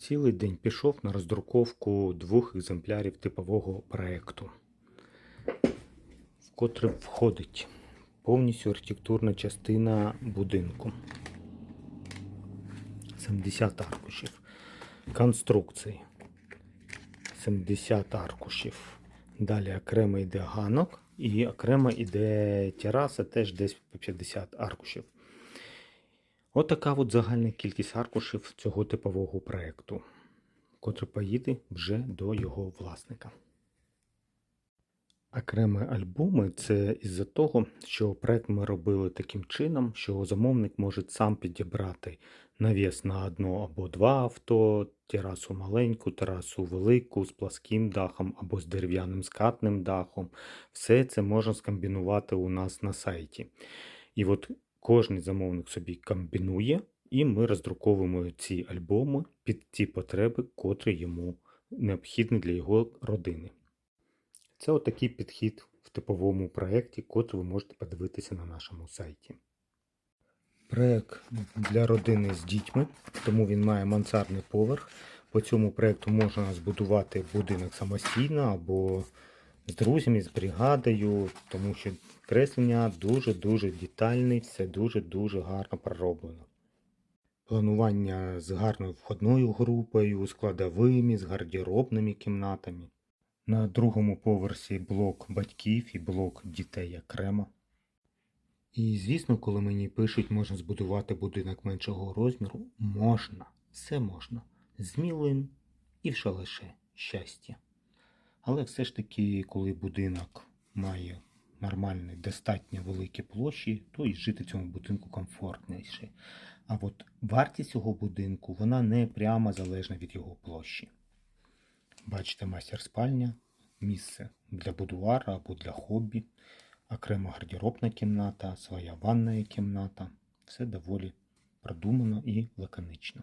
Цілий день пішов на роздруковку двох екземплярів типового проекту, в котрий входить повністю архітектурна частина будинку. 70 аркушів. Конструкції. 70 аркушів. Далі окремо йде ганок і окремо йде тераса, теж десь по 50 аркушів. Отака от загальна кількість аркушів цього типового проекту, котрий поїде вже до його власника. Окремі альбоми це із-за того, що проект ми робили таким чином, що замовник може сам підібрати навіс на одно або два авто, терасу маленьку, терасу велику з пласким дахом або з дерев'яним скатним дахом. Все це можна скомбінувати у нас на сайті. І от кожен замовник собі комбінує, і ми роздруковуємо ці альбоми під ті потреби, котрі йому необхідні для його родини. Це отакий підхід в типовому проєкті, котрий ви можете подивитися на нашому сайті. Проєкт для родини з дітьми, тому він має мансардний поверх. По цьому проєкту можна збудувати будинок самостійно або з друзями, з бригадою, тому що креслення дуже-дуже детальне, все дуже-дуже гарно пророблено. Планування з гарною входною групою, складовими, з гардеробними кімнатами. На другому поверсі блок батьків і блок дітей окремо. І звісно, коли мені пишуть, можна збудувати будинок меншого розміру, можна, все можна. З мілим і вже лише щастя. Але все ж таки, коли будинок має нормальні, достатньо великі площі, то і жити в цьому будинку комфортніше. А от вартість цього будинку вона не прямо залежна від його площі. Бачите, майстер спальня, місце для будуара або для хобі, окрема гардеробна кімната, своя ванна кімната. Все доволі продумано і лаконично.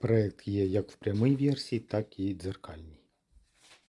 Проект є як в прямій версії, так і дзеркальній.